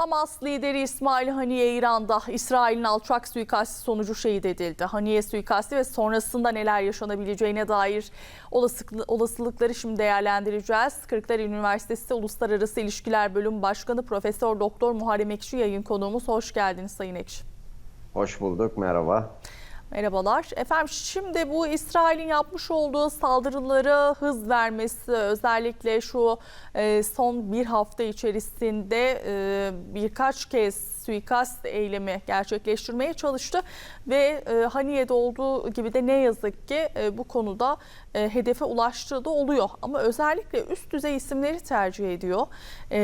Hamas lideri İsmail Haniye İran'da İsrail'in alçak suikasti sonucu şehit edildi. Haniye suikasti ve sonrasında neler yaşanabileceğine dair olasılık- olasılıkları şimdi değerlendireceğiz. Kırklareli Üniversitesi Uluslararası İlişkiler Bölüm Başkanı Profesör Doktor Muharrem Ekşi yayın konuğumuz. Hoş geldiniz Sayın Ekşi. Hoş bulduk, merhaba. Merhabalar. Efendim şimdi bu İsrail'in yapmış olduğu saldırılara hız vermesi özellikle şu e, son bir hafta içerisinde e, birkaç kez suikast eylemi gerçekleştirmeye çalıştı ve e, Haniye'de olduğu gibi de ne yazık ki e, bu konuda e, hedefe ulaştığı da oluyor. Ama özellikle üst düzey isimleri tercih ediyor. E,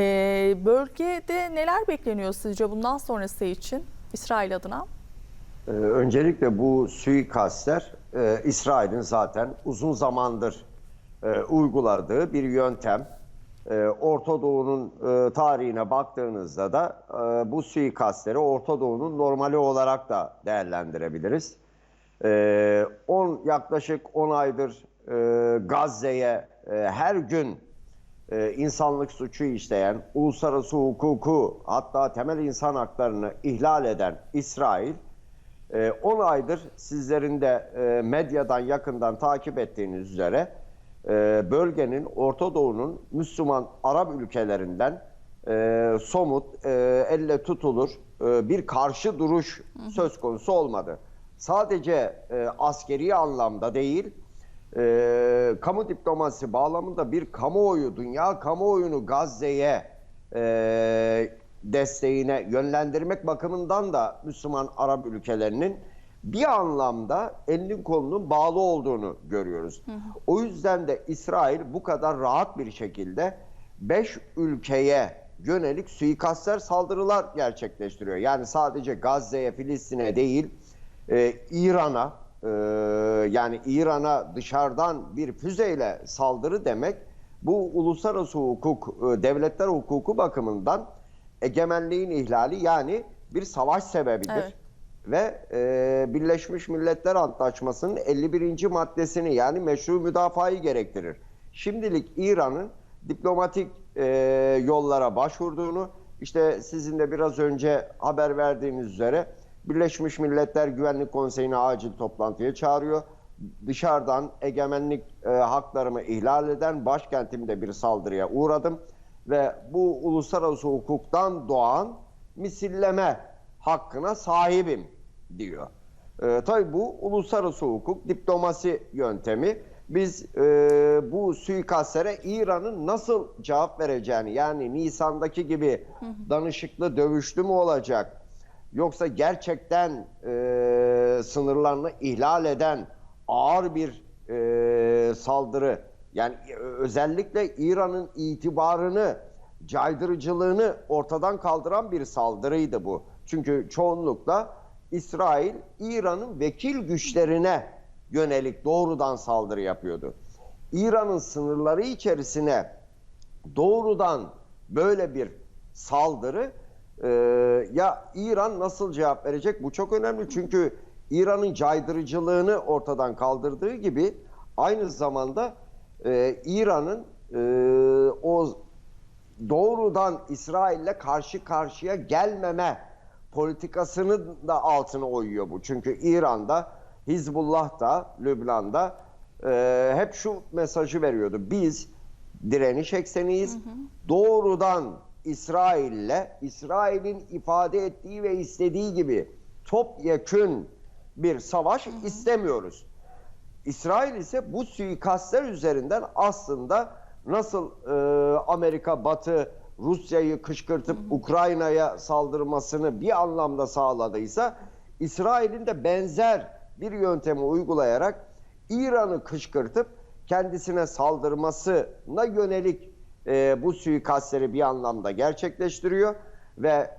bölgede neler bekleniyor sizce bundan sonrası için İsrail adına? Ee, öncelikle bu suikastler e, İsrail'in zaten uzun zamandır e, uyguladığı bir yöntem. E, Orta Doğu'nun e, tarihine baktığınızda da e, bu suikastleri Orta Doğu'nun normali olarak da değerlendirebiliriz. E, on, yaklaşık 10 aydır e, Gazze'ye e, her gün e, insanlık suçu işleyen, uluslararası hukuku hatta temel insan haklarını ihlal eden İsrail, 10 aydır sizlerin de e, medyadan yakından takip ettiğiniz üzere e, bölgenin, Orta Doğu'nun Müslüman Arap ülkelerinden e, somut, elle tutulur bir karşı duruş söz konusu olmadı. Sadece askeri anlamda değil, kamu diplomasi bağlamında bir kamuoyu, dünya kamuoyunu Gazze'ye desteğine yönlendirmek bakımından da Müslüman Arap ülkelerinin bir anlamda elinin kolunun bağlı olduğunu görüyoruz. O yüzden de İsrail bu kadar rahat bir şekilde 5 ülkeye yönelik suikastler saldırılar gerçekleştiriyor. Yani sadece Gazze'ye, Filistin'e değil, e, İran'a, e, yani İran'a dışarıdan bir füzeyle saldırı demek bu uluslararası hukuk, e, devletler hukuku bakımından egemenliğin ihlali yani bir savaş sebebidir. Evet. Ve e, Birleşmiş Milletler Antlaşması'nın 51. maddesini yani meşru müdafayı gerektirir. Şimdilik İran'ın diplomatik e, yollara başvurduğunu, işte sizin de biraz önce haber verdiğiniz üzere Birleşmiş Milletler Güvenlik Konseyi'ni acil toplantıya çağırıyor. Dışarıdan egemenlik e, haklarımı ihlal eden başkentimde bir saldırıya uğradım ve bu uluslararası hukuktan doğan misilleme hakkına sahibim diyor. E, tabii bu uluslararası hukuk, diplomasi yöntemi. Biz e, bu suikastlere İran'ın nasıl cevap vereceğini yani Nisan'daki gibi danışıklı dövüşlü mü olacak yoksa gerçekten e, sınırlarını ihlal eden ağır bir e, saldırı yani e, özellikle İran'ın itibarını caydırıcılığını ortadan kaldıran bir saldırıydı bu. Çünkü çoğunlukla İsrail İran'ın vekil güçlerine yönelik doğrudan saldırı yapıyordu. İran'ın sınırları içerisine doğrudan böyle bir saldırı e, ya İran nasıl cevap verecek? Bu çok önemli çünkü İran'ın caydırıcılığını ortadan kaldırdığı gibi aynı zamanda e, İran'ın e, o doğrudan İsrail'le karşı karşıya gelmeme politikasının da altına oyuyor bu. Çünkü İran'da, Hizbullah da, Lübnan'da e, hep şu mesajı veriyordu. Biz direniş ekseniyiz. Doğrudan İsrail'le, İsrail'in ifade ettiği ve istediği gibi topyekün bir savaş istemiyoruz. İsrail ise bu suikastler üzerinden aslında nasıl e, Amerika, Batı, Rusya'yı kışkırtıp Ukrayna'ya saldırmasını bir anlamda sağladıysa İsrail'in de benzer bir yöntemi uygulayarak İran'ı kışkırtıp kendisine saldırmasına yönelik e, bu suikastleri bir anlamda gerçekleştiriyor ve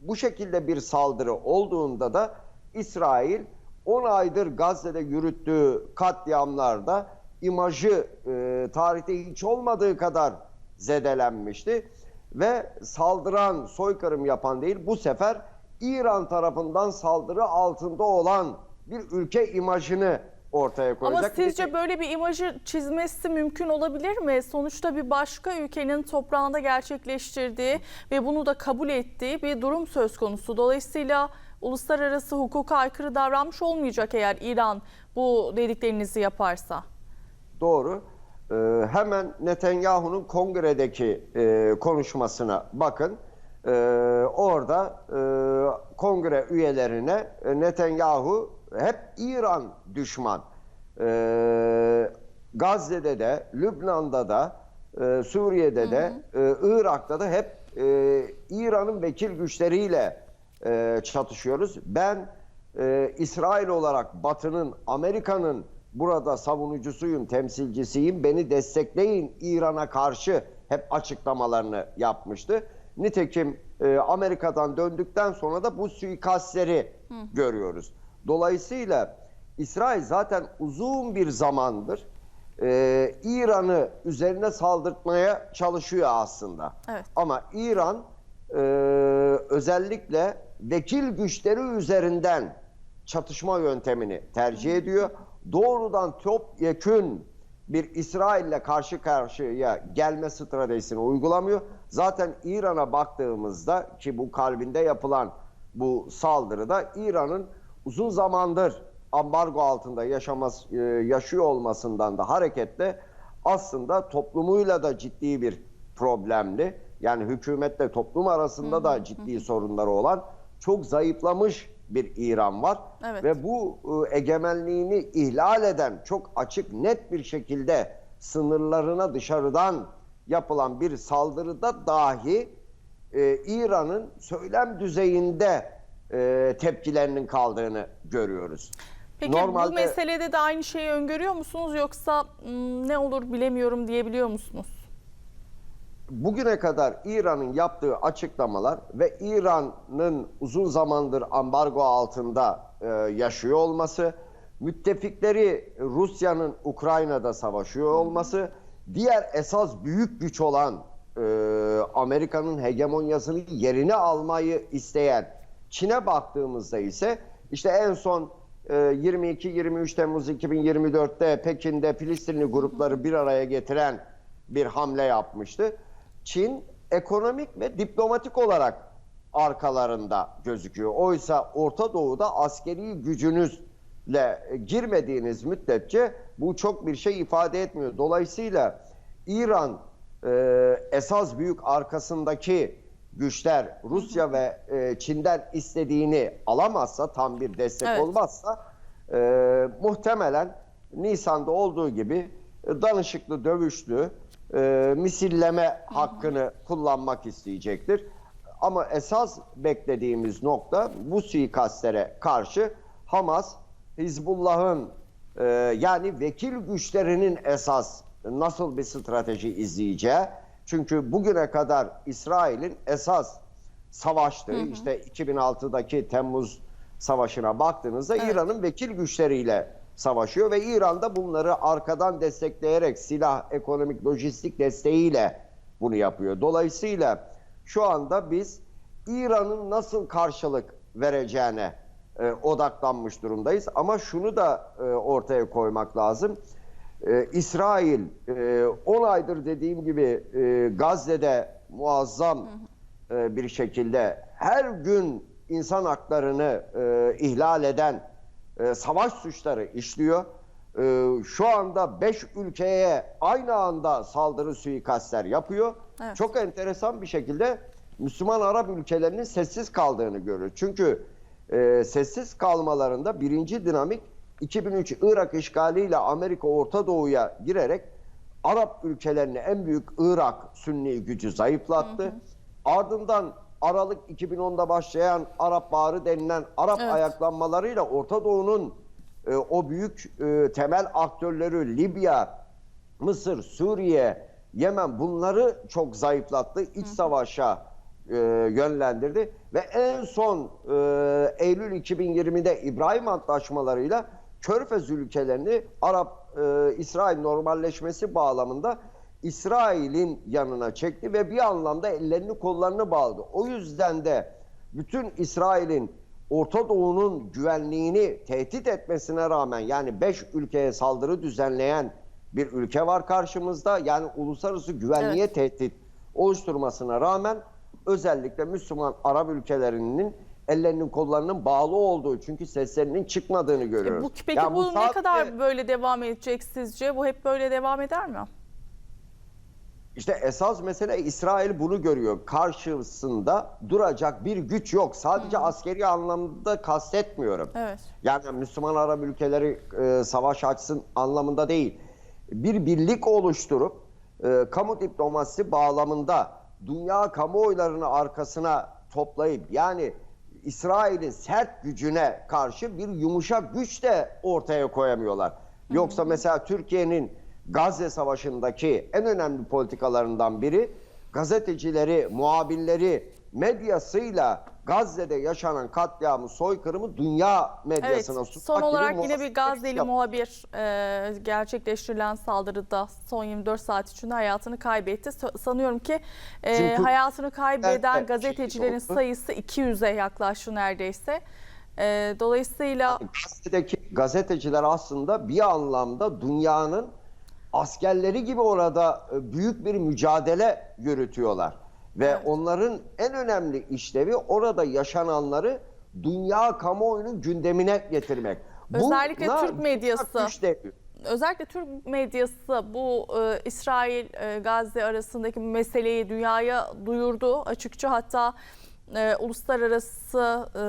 bu şekilde bir saldırı olduğunda da İsrail 10 aydır Gazze'de yürüttüğü katliamlarda imajı e, tarihte hiç olmadığı kadar zedelenmişti. Ve saldıran, soykırım yapan değil bu sefer İran tarafından saldırı altında olan bir ülke imajını ortaya koyacak. Ama sizce böyle bir imajı çizmesi mümkün olabilir mi? Sonuçta bir başka ülkenin toprağında gerçekleştirdiği ve bunu da kabul ettiği bir durum söz konusu. Dolayısıyla uluslararası hukuka aykırı davranmış olmayacak eğer İran bu dediklerinizi yaparsa. Doğru. Ee, hemen Netanyahu'nun kongredeki e, konuşmasına bakın. Ee, orada e, kongre üyelerine e, Netanyahu hep İran düşman. Ee, Gazze'de de, Lübnan'da da, e, Suriye'de de, e, Irak'ta da hep e, İran'ın vekil güçleriyle e, çatışıyoruz. Ben e, İsrail olarak Batı'nın, Amerika'nın burada savunucusuyum, temsilcisiyim. Beni destekleyin İran'a karşı hep açıklamalarını yapmıştı. Nitekim e, Amerika'dan döndükten sonra da bu suikastleri görüyoruz. Dolayısıyla İsrail zaten uzun bir zamandır e, İran'ı üzerine saldırtmaya çalışıyor aslında. Evet. Ama İran e, özellikle vekil güçleri üzerinden çatışma yöntemini tercih ediyor. Doğrudan topyekün bir İsrail'le karşı karşıya gelme stratejisini uygulamıyor. Zaten İran'a baktığımızda ki bu kalbinde yapılan bu saldırıda İran'ın uzun zamandır ambargo altında yaşaması, e, yaşıyor olmasından da hareketle aslında toplumuyla da ciddi bir problemli. Yani hükümetle toplum arasında da ciddi sorunları olan çok zayıflamış bir İran var. Evet. Ve bu e, egemenliğini ihlal eden çok açık net bir şekilde sınırlarına dışarıdan yapılan bir saldırıda dahi e, İran'ın söylem düzeyinde e, tepkilerinin kaldığını görüyoruz. Peki Normalde- bu meselede de aynı şeyi öngörüyor musunuz yoksa hmm, ne olur bilemiyorum diyebiliyor musunuz? Bugüne kadar İran'ın yaptığı açıklamalar ve İran'ın uzun zamandır ambargo altında e, yaşıyor olması, müttefikleri Rusya'nın Ukrayna'da savaşıyor olması, diğer esas büyük güç olan e, Amerika'nın hegemonyasını yerine almayı isteyen Çin'e baktığımızda ise işte en son e, 22-23 Temmuz 2024'te Pekin'de Filistinli grupları bir araya getiren bir hamle yapmıştı. Çin ekonomik ve diplomatik olarak arkalarında gözüküyor. Oysa Orta Doğu'da askeri gücünüzle girmediğiniz müddetçe bu çok bir şey ifade etmiyor. Dolayısıyla İran e, esas büyük arkasındaki güçler Rusya ve e, Çin'den istediğini alamazsa tam bir destek Evet. olmazsa e, muhtemelen Nisan'da olduğu gibi e, danışıklı dövüşlü e, misilleme hakkını kullanmak isteyecektir. Ama esas beklediğimiz nokta bu suikastlere karşı Hamas, Hizbullah'ın e, yani vekil güçlerinin esas nasıl bir strateji izleyeceği. Çünkü bugüne kadar İsrail'in esas savaştığı işte 2006'daki Temmuz Savaşı'na baktığınızda Evet. İran'ın vekil güçleriyle savaşıyor ve İran da bunları arkadan destekleyerek silah, ekonomik, lojistik desteğiyle bunu yapıyor. Dolayısıyla şu anda biz İran'ın nasıl karşılık vereceğine e, odaklanmış durumdayız. Ama şunu da e, ortaya koymak lazım. E, İsrail e, 10 aydır dediğim gibi e, Gazze'de muazzam e, bir şekilde her gün insan haklarını e, ihlal eden e, savaş suçları işliyor. E, şu anda 5 ülkeye aynı anda saldırı suikastler yapıyor. Evet. Çok enteresan bir şekilde Müslüman Arap ülkelerinin sessiz kaldığını görüyoruz. Çünkü e, sessiz kalmalarında birinci dinamik 2003 Irak işgaliyle Amerika Orta Doğu'ya girerek Arap ülkelerini en büyük Irak Sünni gücü zayıflattı. Ardından Aralık 2010'da başlayan Arap Baharı denilen Arap Evet. ayaklanmalarıyla Orta Doğu'nun e, o büyük e, temel aktörleri Libya, Mısır, Suriye, Yemen bunları çok zayıflattı. İç savaşa e, yönlendirdi ve en son e, Eylül 2020'de İbrahim Antlaşmalarıyla Körfez ülkelerini Arap e, İsrail normalleşmesi bağlamında İsrail'in yanına çekti ve bir anlamda ellerini kollarını bağladı. O yüzden de bütün İsrail'in Orta Doğu'nun güvenliğini tehdit etmesine rağmen yani 5 ülkeye saldırı düzenleyen bir ülke var karşımızda. Yani uluslararası güvenliğe tehdit oluşturmasına rağmen özellikle Müslüman Arap ülkelerinin ellerinin kollarının bağlı olduğu çünkü seslerinin çıkmadığını E, görüyoruz. bu, peki Yani bu, ne sadece- kadar böyle devam edecek sizce? Bu hep böyle devam eder mi? İşte esas mesele İsrail bunu görüyor. Karşısında duracak bir güç yok. Sadece askeri anlamda kastetmiyorum. Evet. Yani Müslüman Arap ülkeleri e, savaş açsın anlamında değil. Bir birlik oluşturup e, kamu diplomasisi bağlamında dünya kamuoylarını arkasına toplayıp yani İsrail'in sert gücüne karşı bir yumuşak güç de ortaya koyamıyorlar. Yoksa mesela Türkiye'nin Gazze Savaşı'ndaki en önemli politikalarından biri gazetecileri, muhabirleri medyasıyla Gazze'de yaşanan katliamı, soykırımı dünya Evet. medyasına Son sunmak gibi olarak yine bir Gazze'li muhabir e, gerçekleştirilen saldırıda son 24 saat içinde hayatını kaybetti. Sa- Sanıyorum ki e, hayatını kaybeden Evet, gazetecilerin şey sayısı 200'e yaklaştı neredeyse. E, dolayısıyla Gazze'deki gazeteciler aslında bir anlamda dünyanın askerleri gibi orada e, büyük bir mücadele yürütüyorlar. Ve Evet. onların en önemli işlevi orada yaşananları dünya kamuoyunun gündemine getirmek. Özellikle Bunlar Türk medyası. özellikle Türk medyası bu e, İsrail e, Gazze arasındaki meseleyi dünyaya duyurdu açıkça hatta e, uluslararası e,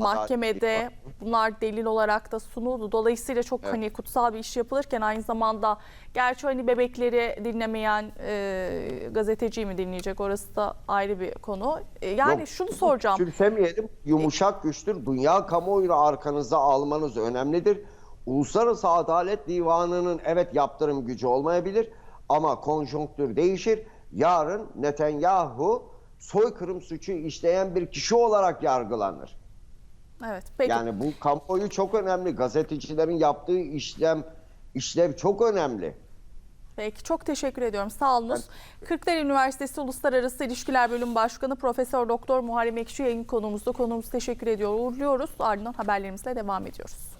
mahkemede bunlar delil olarak da sunuldu. Dolayısıyla çok Evet. hani kutsal bir iş yapılırken aynı zamanda gerçi hani bebekleri dinlemeyen e, gazeteciyi mi dinleyecek orası da ayrı bir konu. E, yani Yok, şunu soracağım. Küçümsemeyelim. Yumuşak güçtür. Dünya kamuoyunu arkanıza almanız önemlidir. Uluslararası Adalet Divanı'nın evet yaptırım gücü olmayabilir ama konjonktür değişir. Yarın Netanyahu soykırım suçu işleyen bir kişi olarak yargılanır. Evet. Peki. Yani bu kamuoyu çok önemli. Gazetecilerin yaptığı işlem işlev çok önemli. Peki çok teşekkür ediyorum. Sağ olunuz. Kırklareli Üniversitesi Uluslararası İlişkiler Bölüm Başkanı Profesör Doktor Muharrem Ekşi yayın konuğumuzdu. Konuğumuzu teşekkür ediyor. Uğurluyoruz. Ardından haberlerimizle devam ediyoruz.